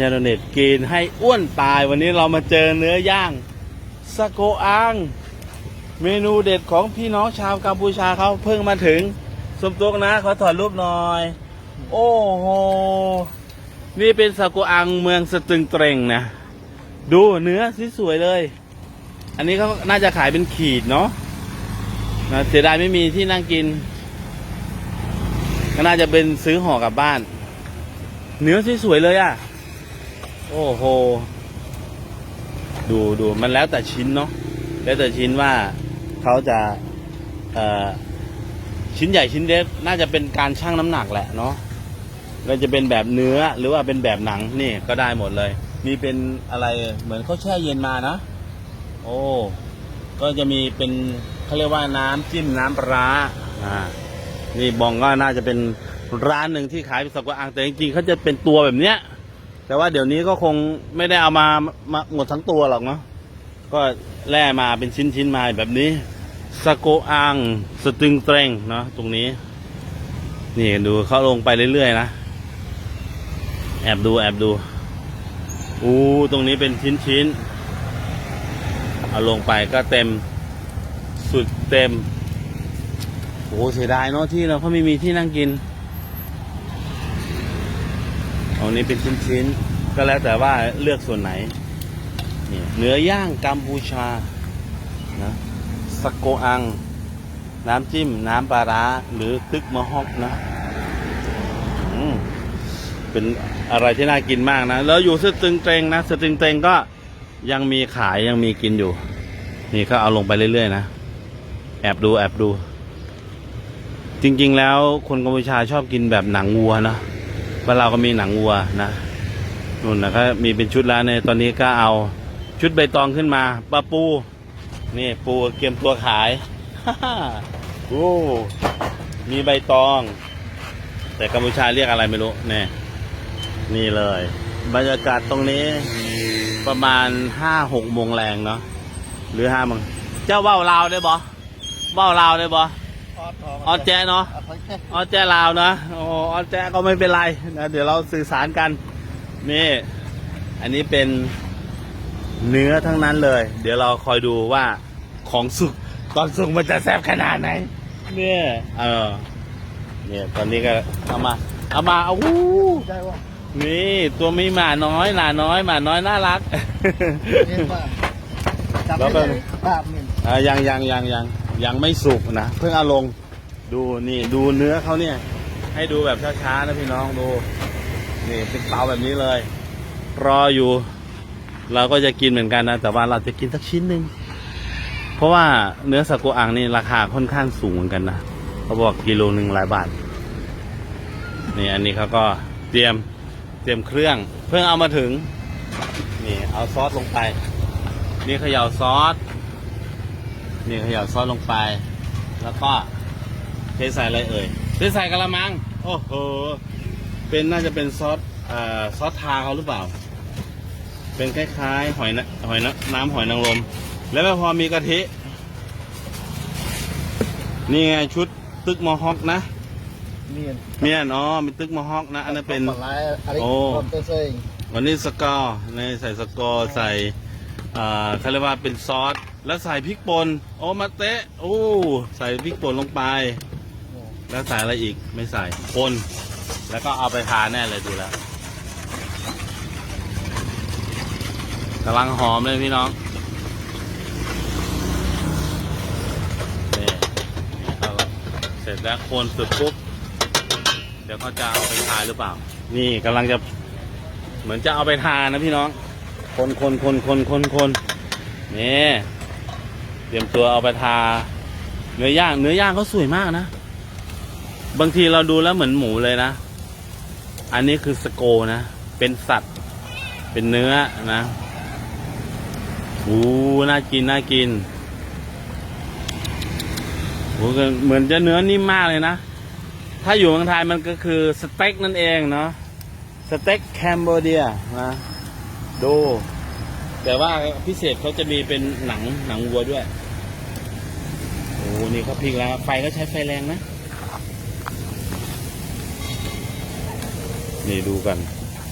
ชาโดเน็ตกินให้อ้วนตายวันนี้เรามาเจอเนื้อย่างสโกอัง เมนูเด็ดของพี่น้องชาวกัมพูชาเขาเพิ่งมาถึง สมตุกนะขอถอดรูปหน่อย โอ้โห นี่เป็นสโกอังเมืองสตึงเตรงนะ ดูเนื้อสวยเลย อันนี้เขาน่าจะขายเป็นขีดเนาะนะเสียดายไม่มีที่นั่งกิน ก็น่าจะเป็นซื้อห่อกลับบ้าน เนื้อสวยๆเลยอะ่ะ โอ้โห ดูดูมันแล้วแต่ชิ้นเนาะแล้วแต่ชิ้นว่าเขาจะชิ้นใหญ่ชิ้นเล็กน่าจะเป็นการชั่งน้ำหนักแหละเนาะเราจะเป็นแบบเนื้อหรือว่าเป็นแบบหนังนี่ก็ได้หมดเลยมีเป็นอะไรเหมือนเขาแช่เย็นมานะ โอ้ก็จะมีเป็นเขาเรียกว่าน้ำจิ้มน้ำปลาอ่านี่บองก็น่าจะเป็นร้านหนึ่งที่ขายสักวะอังแต่จริงๆเขาจะเป็นตัวแบบเนี้ย แต่ว่าเดี๋ยวนี้ก็คงไม่ได้เอามามาหมดทั้งตัวหรอกเนาะก็แล่มาเป็นชิ้นๆมาแบบนี้สโกอังสตึงเตรงเนาะตรงนี้ นี่ดูเขาลงไปเรื่อยๆนะแอบดูแอบดูอู้ตรงนี้เป็นชิ้นๆเอาลงไปก็เต็มสุดเต็มโอ้เสียดายเนาะที่เราเขาไม่มีที่นั่งกิน อานี้เป็นชิ้นๆ ก็แล้วแต่ว่าเลือกส่วนไหนนี่เนื้อย่างกัมพูชานะสโกอัง น้ำจิ้ม น้ำปลาร้า หรือตึกมะฮอกนะอืมเป็นอะไรที่น่ากินมากนะ แล้วอยู่สตึงเตรงนะสตึงเตรงก็ยังมีขายยังมีกินอยู่ นี่ก็เอาลงไปเรื่อยๆนะ แอบดูแอบดู จริง ๆ แล้วคนกัมพูชาชอบกินแบบหนังวัวนะ บ้านเราก็มีหนังวัวนะนู่นนะก็มีเป็นชุดแล้วเนี่ยตอนนี้ก็เอาชุดใบตองขึ้นมาปลาปู นี่ปูเกียมตัวขายโอ้มีใบตอง แต่กัมพูชาเรียกอะไรไม่รู้เนี่ยนี่เลย บรรยากาศตรงนี้ประมาณห้าหกโมงแรงเนาะหรือห้าโมงเจ้าเบ้าลาวได้บ่เบ้าลาวได้บ่ ออแจเนาะออแจลาวนะโอ้ออแจก็ไม่เป็นไรนะเดี๋ยวเราสื่อสารกันนี่อันนี้เป็นเนื้อทั้งนั้นเลย เดี๋ยวเราคอยดูว่าของสุกตอนสุกมันจะแซ่บขนาดไหนเนี่ยเออเนี่ยตอนนี้ก็เอามาเอามาเอาวู้ได้ว่านี่ตัวมีหมาน้อยหนาน้อยหมาน้อยน่ารักเรียกว่าจับแล้วก็ได้เลยภาพนี่อ่ายังยังยังยัง ยังไม่สุกนะเพิ่งเอาลงดูนี่ดูเนื้อเขาเนี่ย ให้ดูแบบช้าๆนะพี่น้องดูนี่เป็นเตาแบบนี้เลย รออยู่ เราก็จะกินเหมือนกันนะ แต่ว่าเราจะกินสักชิ้นหนึ่งเพราะว่าเนื้อสะโกอังนี่ราคาค่อนข้างสูงเหมือนกันนะเขาบอกกิโลหนึ่งหลายบาทนี่อันนี้เขาก็เตรียมเตรียมเครื่อง เพิ่งเอามาถึง นี่เอาซอสลงไป นี่เขย่าซอส นี่เขย่าซอสลงไป แล้วก็เทใส่อะไรเอ่ยเทใส่กระมัง โอ้โห เป็นน่าจะเป็นซอสเอ่อซอสทาเขาหรือเปล่า เป็นคล้ายๆหอยนะหอยนะน้ำหอยนางรม แล้วก็พอมีกะทิ นี่ไงชุดตึกมอฮอกนะเนียนเมียนอ๋อมีตึกมอฮอกนะ อันนั้นเป็นปลาไหลอะไรโอ้คนเตอร์เซิงวันนี้สกอร์ในใส่สกอร์ใส่อ่าเขาเรียกว่าเป็นซอส แล้วใส่พริกป่นโอ้มาเตะโอ้ใส่พริกป่นลงไป แล้วใส่อะไรอีกไม่ใส่คนแล้วก็เอาไปทานแน่เลยดูแล้วกำลังหอมเลยพี่น้องนี่นี่เขาเสร็จแล้วคนสุดปุ๊บเดี๋ยวเขาจะเอาไปทานหรือเปล่า นี่กำลังจะเหมือนจะเอาไปทานนะพี่น้อง คนคนคนคนคนคนนี่ รียมตัวเอาไปทา เนื้อย่าง เนื้อย่างเขาสวยมากนะ บางทีเราดูแล้วเหมือนหมูเลยนะ อันนี้คือสโกนะ เป็นสัตว์ เป็นเนื้อนะโอ้น่ากิน น่ากินโอ้เหมือนจะเนื้อนิ่มมากเลยนะ ถ้าอยู่เมืองไทยมันก็คือสเต็กนั่นเองเนาะ สเต็กแคมโบเดียนะดูแต่ว่าพิเศษเขาจะมีเป็นหนังหนังวัวด้วย โอ้นี่เขาพลิกแล้ว ไฟก็ใช้ไฟแรงนะ นี่ดูกัน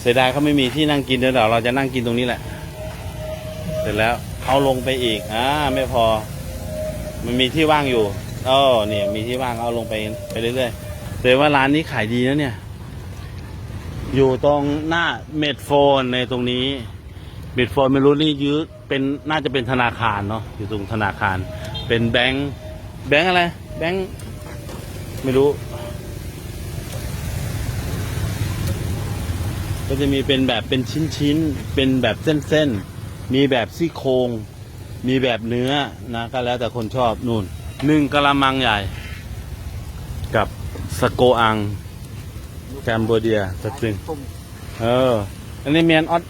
เสียดายเขาไม่มีที่นั่งกินเดี๋ยวเราจะนั่งกินตรงนี้แหละ เสร็จแล้วเอาลงไปอีก อ่า ไม่พอ มันมีที่ว่างอยู่เออเนี่ยมีที่ว่างเอาลงไปไปเรื่อยๆแต่ว่าร้านนี้ขายดีนะเนี่ย อยู่ตรงหน้าเมดโฟนในตรงนี้เมดโฟนไม่รู้นี่ยื้อเป็นน่าจะเป็นธนาคารเนาะอยู่ตรงธนาคาร เป็นแบงค์ แบงค์อะไร แบงค์ไม่รู้ ก็จะมีเป็นแบบเป็นชิ้นๆ เป็นแบบเส้นๆ มีแบบซี่โครง มีแบบเนื้อนะก็แล้วแต่คนชอบนู่นหนึ่งกะละมังใหญ่ กับสโกอังแคมโบเดียสตริงปุ่มเออ อันนี้เมียนออด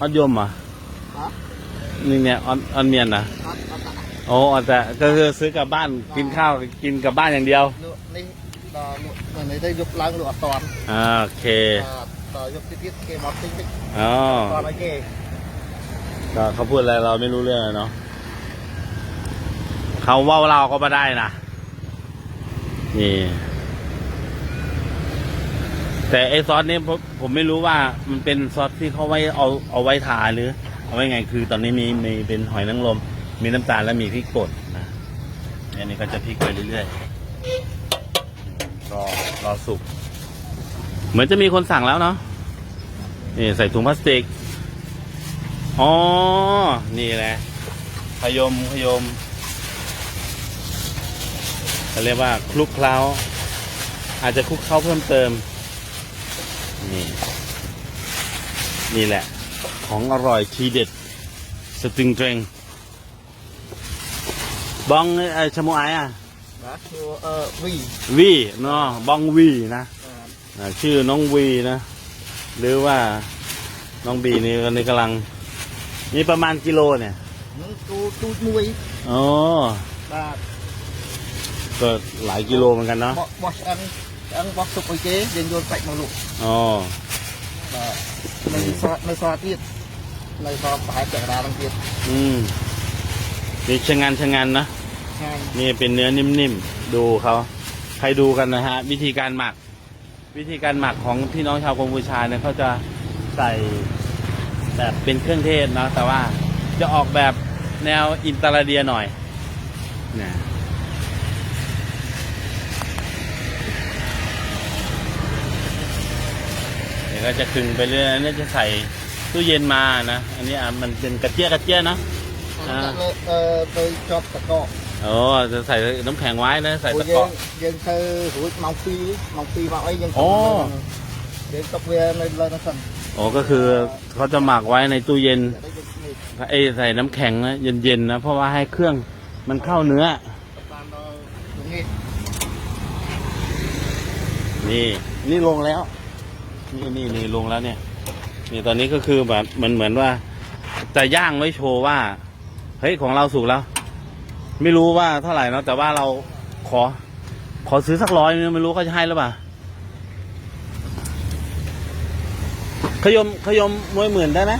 ออดยมเหรอะฮะนี่เนี่ยออดออดเมียนนะอัดอัดอัด โอ้แต่ก็คือซื้อกลับบ้านกินข้าวกินกลับบ้านอย่างเดียว ลวกนี่ดอลวกอันนี้ได้ยกล้างลวกอัดตอนอ่าโอเคอ่าต่อยกติดๆเกมออฟติ้งติ๊กอ๋อตอนไอเกก็เขาพูดอะไรเราไม่รู้เรื่องอะเนาะเขาว่าเราก็มาได้นะนี่ แต่ไอซอสนี้ผมผมไม่รู้ว่ามันเป็นซอสที่เขาไว้เอาเอาไว้ทาหรือ เอาไว้ไงคือตอนนี้มีมีเป็นหอยนางรม มีน้ำตาลและมีพริกป่นนะอันนี้ก็จะพริกไปเรื่อยๆรอรอสุก เหมือนจะมีคนสั่งแล้วเนาะนี่ใส่ถุงพลาสติกอ๋อ นี่แหละพยมพยมเขาเรียกว่าคลุกเคล้า อาจจะคลุกเคล้าเพิ่มเติม นี่ นี่แหละ ของอร่อยทีเด็ด สตึงเตรง บองไอชะโมไออะนะตัวเอ่อวีวีเนาะบองวีนะอ่าอ่าชื่อน้องวีนะ หรือว่าน้องบีนี่ตอนนี้กำลัง นี่ประมาณกิโลเนี่ยนั่นตูตูดมวยอ๋อบาทก็หลายกิโลเหมือนกันเนาะบอบอสอันอันบอสสุกไอ้เจ๊เรียนโยนใส่มาลูกอ๋อบาทในซอสในซอสที่ในซอสสายจากร้านลังเกียจอืมนี่ชะงันชะงันนะ งานนี่เป็นเนื้อนิ่มๆ ดูเขาใครดูกันนะฮะ วิธีการหมัก วิธีการหมักของพี่น้องชาวกัมพูชาเนี่ยเขาจะใส่แบบเป็นเครื่องเทศเนาะแต่ว่าจะออกแบบแนวอินเตอร์เดียหน่อยนะเดี๋ยวก็จะคลึงไปเรื่อยอันนี้จะใส่ตู้เย็นมานะ อันนี้อะมันเป็นกระเจี๊ยกระเจี๊ยนะอ่า เออไปจอบตะกร้อ โอ้จะใส่น้ำแข็งไว้นะ ใส่โอ้ตะยกร้อยังเธอหูยเมาปีเมาปีมาไอ้ยังโอ้เดี๋ยวกับเวียในเลยนะสันโอ้ก็คือเขาจะหมักไว้ในตู้เย็นจะได้ยังนี่ไอ้ใส่น้ำแข็งนะเย็นๆนะ เพราะว่าให้เครื่องมันเข้าเนื้อตามเราตรงนี้นี่ นี่ลงแล้ว นี่นี่นี่ลงแล้วเนี่ย นี่ตอนนี้ก็คือแบบเหมือนเหมือนว่าจะย่างไว้โชว์ว่า เฮ้ยของเราสุกแล้ว ไม่รู้ว่าเท่าไหร่เนาะแต่ว่าเราขอ ขอซื้อสักร้อยนึงไม่รู้เขาจะให้หรือเปล่าขยมขยมมวยหมื่นได้ไหม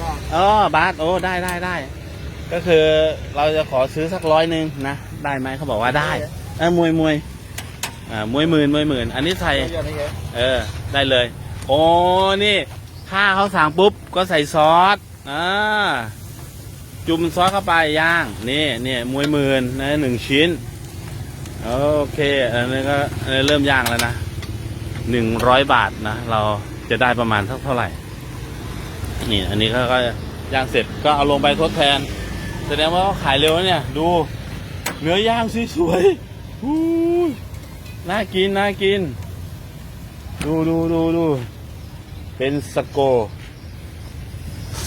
ก็อ๋อบาทโอ้ได้ได้ได้ก็คือเราจะขอซื้อสักร้อยหนึ่งนะได้ไหมเขาบอกว่าได้เออมวยมวยอ่ามวยหมื่นมวยหมื่นอันนี้ใส่เดี๋ยวนี้เหรอเออ ได้เลยโอ้นี่ ถ้าเขาสั่งปุ๊บก็ใส่ซอสอ่า จุ่มซอสเข้าไปย่าง นี่นี่มวยหมื่นนะหนึ่งชิ้น โอเค อันนี้ก็นนเริ่มย่างแล้วนะหนึ่งร้อยบาทนะ เราจะได้ประมาณเท่าเท่าไหร่ นี่ อันนี้ก็ก็ย่างเสร็จก็เอาลงไปทดแทน แสดงว่าเขาขายเร็วนะเนี่ย ดู เนื้อย่างสวยๆหูน่ากิน น่ากิน ดูดูดูดูเป็นสโก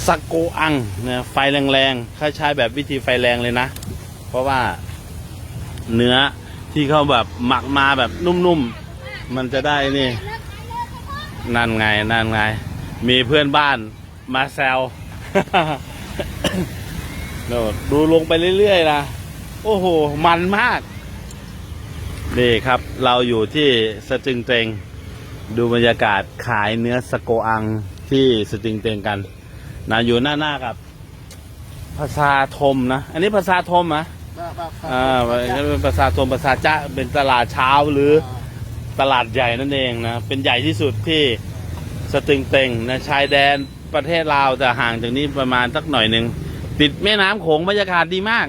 สโกอังเนี่ยไฟแรงๆเขาใช้แบบวิธีไฟแรงเลยนะ เพราะว่าเนื้อที่เขาแบบหมักมาแบบนุ่มๆ มันจะได้นี่ นั่นไง นั่นไง มีเพื่อนบ้านมาแซวดูลงไปเรื่อยๆนะ โอ้โห มันมาก นี่ครับ เราอยู่ที่สตึงเตงดูบรรยากาศขายเนื้อสโกอังที่สตึงเตงกัน นะอยู่หน้าหน้ากับภาษาทมนะ อันนี้ภาษาทมนะบ้าบ้าอ่าเป็นภาษาทมภาษาจะเป็นตลาดเช้าหรือตลาดใหญ่นั่นเองนะ เป็นใหญ่ที่สุดที่สตึงเต็งนะชายแดนประเทศลาวจะห่างจากนี้ประมาณสักหน่อยหนึ่ง ติดแม่น้ำโขงบรรยากาศดีมาก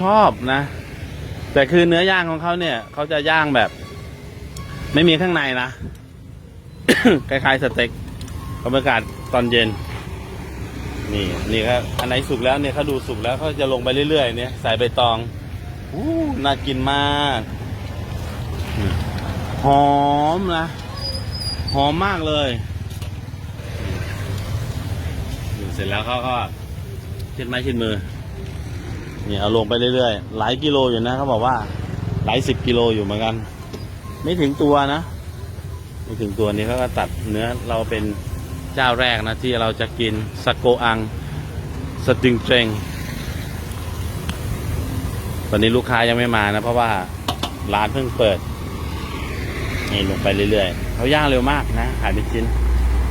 ชอบนะ แต่คือเนื้อย่างของเขาเนี่ยเขาจะย่างแบบ ไม่มีข้างในนะคล้ายๆสเต็กบรรยากาศตอนเย็น นี่นี่ครับอันไหนสุกแล้วเนี่ยเขาดูสุกแล้วเขาจะลงไปเรื่อยๆเนี่ยใส่ใบตองอู้น่ากินมากหอมนะหอมมากเลยเสร็จแล้วเขาก็เช็ดไม้เช็ดมือนี่เอาลงไปเรื่อยๆ หลายกิโลอยู่นะเขาบอกว่า หลายสิบกิโลอยู่เหมือนกัน ไม่ถึงตัวนะ ไม่ถึงตัวนี้เขาก็ตัดเนื้อเราเป็น เจ้าแรกนะที่เราจะกินสโกอังสติงเจงตอนนี้ลูกค้ายังไม่มานะเพราะว่าร้านเพิ่งเปิดนี่ลงไปเรื่อยๆเขาย่างเร็วมากนะขายเป็นชิ้น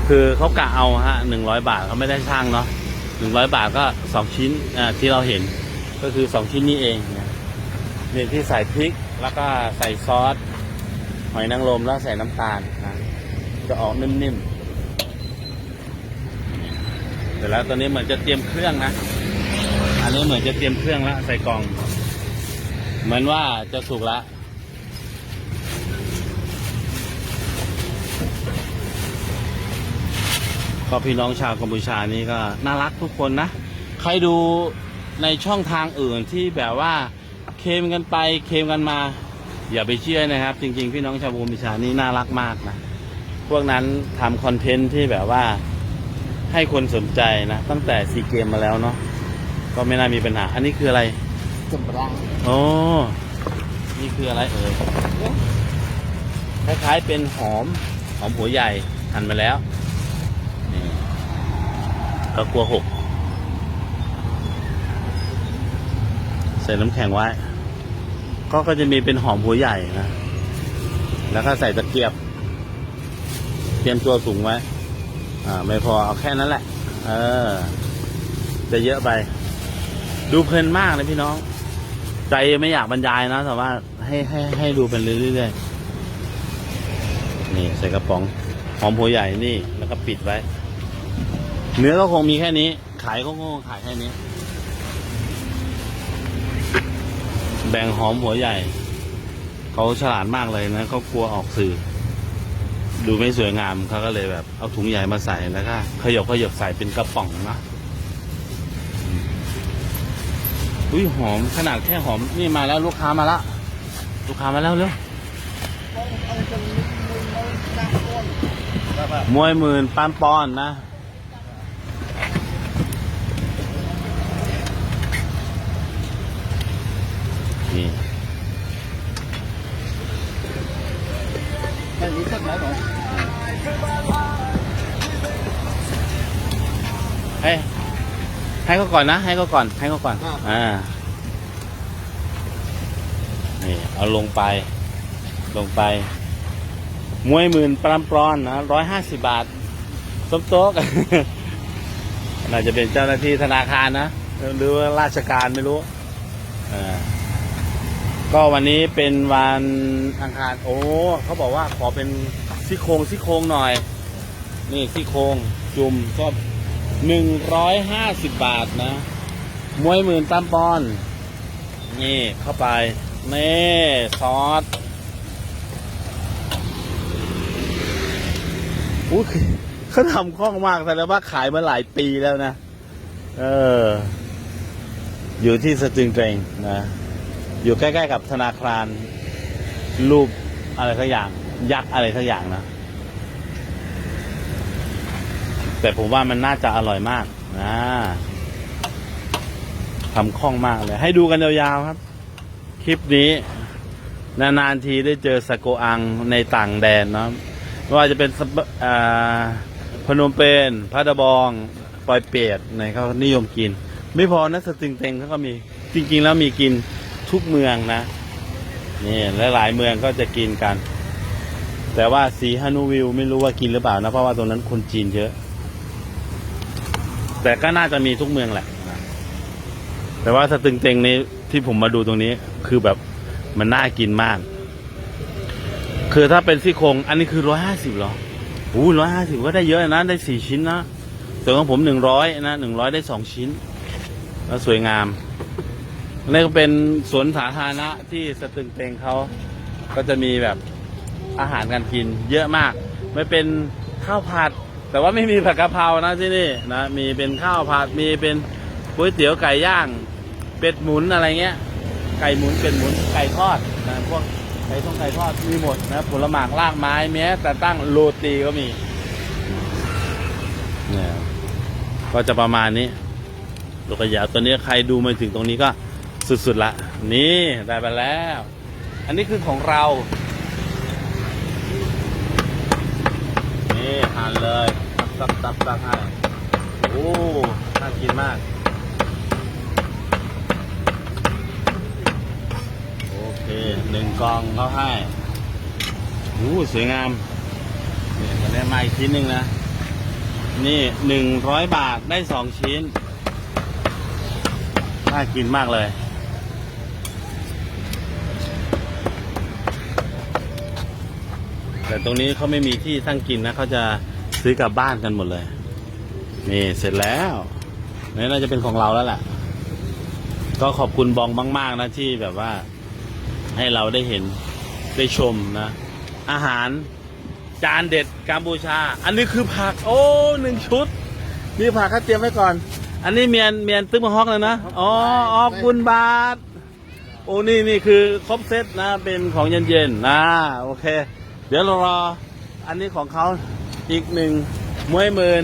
คือเขากะเอาฮะหนึ่งร้อยบาทเขาไม่ได้ช่างเนาะหนึ่งร้อยบาทก็สองชิ้นอ่าที่เราเห็นก็คือสองชิ้นนี้เองเนี่ยนี่ที่ใส่พริกแล้วก็ใส่ซอสหอยนางรมแล้วใส่น้ำตาลนะจะออกนิ่มๆ เสร็จแล้วตอนนี้เหมือนจะเตรียมเครื่องนะ อันนี้เหมือนจะเตรียมเครื่องแล้วใส่กล่อง เหมือนว่าจะสุกล้วก็พี่น้องชาวกัมพูชานี่ก็น่ารักทุกคนนะ ใครดูในช่องทางอื่นที่แบบว่าเคลมกันไปเคลมกันมา อย่าไปเชื่อนะครับ จริง ๆ พี่น้องชาวกัมพูชานี่น่ารักมากนะ พวกนั้นทำคอนเทนต์ที่แบบว่า ให้คนสนใจนะตั้งแต่ซีเกมมาแล้วเนาะก็ไม่น่ามีปัญหา อันนี้คืออะไรจมรังโอ้นี่คืออะไรเอ่ยคล้ายๆเป็นหอมหอมหัวใหญ่หั่นมาแล้วนี่ก็กลัวหกใส่น้ำแข็งไว้ ก็ก็จะมีเป็นหอมหัวใหญ่นะ แล้วก็ใส่ตะเกียบ เตรียมตัวสูงไว้ อ่าไม่พอเอาแค่นั้นแหละ เออ จะเยอะไป ดูเพลินมากเลยพี่น้อง ใจไม่อยากบรรยายนะแต่ว่าให้ให้ให้ดูเป็นเรื่อยๆนี่ใส่กระป๋องหอมหัวใหญ่นี่แล้วก็ปิดไว้ เนื้อก็คงมีแค่นี้ ขายก็คงขายแค่นี้ แบ่งหอมหัวใหญ่ เขาฉลาดมากเลยนะเขากลัวออกสื่อ ดูไม่สวยงามเขาก็เลยแบบ เอาถุงใหญ่มาใส่แล้วก็ขยบขยบใส่เป็นกระป๋องนะอุ้ยหอมขนาดแค่หอมนี่มาแล้วลูกค้ามาละลูกค้ามาแล้วเร็วมวยหมื่นปานปอนนะ นี่ ไม่มีสักไหนหรอให้ให้เขาก่อนนะ ให้เขาก่อน ให้เขาก่อน อ่า นี่ เอาลงไป ลงไป มวยหมื่นปรามปรอนนะร้อยห้าสิบาทสมโต๊ะน่าจะเป็นเจ้าหน้าที่ธนาคารนะ หรือว่าราชการไม่รู้ อ่า ก็วันนี้เป็นวันอังคารโอ้เขาบอกว่าขอเป็นซี่โครงซี่โครงหน่อย นี่ซี่โครงจุ่มก็หนึ่งร้อยห้าสิบบาทนะมวยหมื่นตามปอน นี่เข้าไปนี่ซอสอู้ยเขาทำคล่องมากแต่ว่าขายมาหลายปีแล้วนะ เออ อยู่ที่สตริงเตรงนะ อยู่ใกล้ๆกับธนาคาร รูปอะไรสักอย่าง ยักษ์อะไรสักอย่างนะ แต่ผมว่ามันน่าจะอร่อยมากนะทำคล่องมากเลย ให้ดูกันยาวๆครับ คลิปนี้นานๆทีได้เจอสโกอังในต่างแดนเนาะไม่ว่าจะเป็นพนมเปญพัทบองปอยเปียดในเขานิยมกิน ไม่พอนะสตึงเต็งเขาก็มี จริง ๆ แล้วมีกิน ทุกเมืองนะนี่หลายๆเมืองก็จะกินกัน แต่ว่าสีฮานูวิวไม่รู้ว่ากินหรือเปล่านะ เพราะว่าตรงนั้นคนจีนเยอะ แต่ก็น่าจะมีทุกเมืองแหละ แต่ว่าสตึงเต็งนี้ที่ผมมาดูตรงนี้ คือแบบมันน่ากินมาก คือถ้าเป็นซี่โครงอันนี้คือร้อยห้าสิบหรอโอ้ร้อยห้าสิบก็ได้เยอะนะ ได้สี่ชิ้นนะส่วนของผมหนึ่งร้อยนะหนึ่งร้อยได้สองชิ้น แล้วสวยงาม นี่ก็เป็นสวนสาธารณะที่สตึงเตงเขาก็จะมีแบบอาหารการกินเยอะมาก ไม่เป็นข้าวผัด แต่ว่าไม่มีผัดกะเพรานะที่นี่นะมีเป็นข้าวผัดมีเป็นก๋วยเตี๋ยวไก่ย่าง เป็ดหมุนอะไรเงี้ย ไก่หมุนเป็ดหมุนไก่ทอดนะพวกไก่ต้มไก่ทอดมีหมดนะผลหมากลากไม้แม้แต่ตั้งโรตีก็มีเนี่ยก็จะประมาณนี้ลูกกระยาตัวนี้ใครดูมาถึงตรงนี้ก็ สุดๆละ นี่ได้ไปแล้ว อันนี้คือของเรา นี่หั่นเลยตับตับตับให้โอ้น่ากินมาก โอเคหนึ่งกองเขาให้โอ้สวยงามนี่ก็ได้มาอีกชิ้นหนึ่งนะ นี่หนึ่งร้อยบาทได้สองชิ้นน่ากินมากเลย แต่ตรงนี้เขาไม่มีที่ตั้งกินนะเขาจะซื้อกลับบ้านกันหมดเลย นี่เสร็จแล้วนี่น่าจะเป็นของเราแล้วแหละก็ขอบคุณบองมาก ๆ นะที่แบบว่า ให้เราได้เห็นได้ชมนะ อาหารจานเด็ดกัมพูชา อันนี้คือผัก โอ้หนึ่งชุด นี่ผักเขาเตรียมไว้ก่อน อันนี้เมียนเมียนตึ้งมะฮอกเลยนะอ๋อออกบุญบาทโอ้นี่นี่คือครบเซตนะเป็นของเย็นๆนะโอเค เดี๋ยวเรารออันนี้ของเขาอีกหนึ่งมวยหมื่น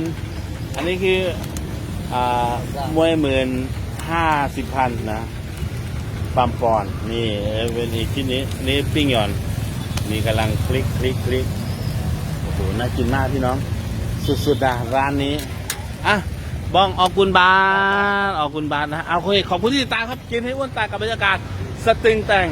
อันนี้คืออ่ามวยหมื่นห้าสิบพันนะปั๊มปอนนี่เป็นอีกที่นี้นี่ปิ้งหย่อนนี่กำลังคลิกคลิกคลิกโอ้โหน่ากินมากพี่น้อง สุดๆอะร้านนี้อะบ้องออกกุนบาทออกกุนบาทนะเอาคุยขอบคุณที่ติดตามครับกินให้อ้วนตากับบรรยากาศสตึงแต่ง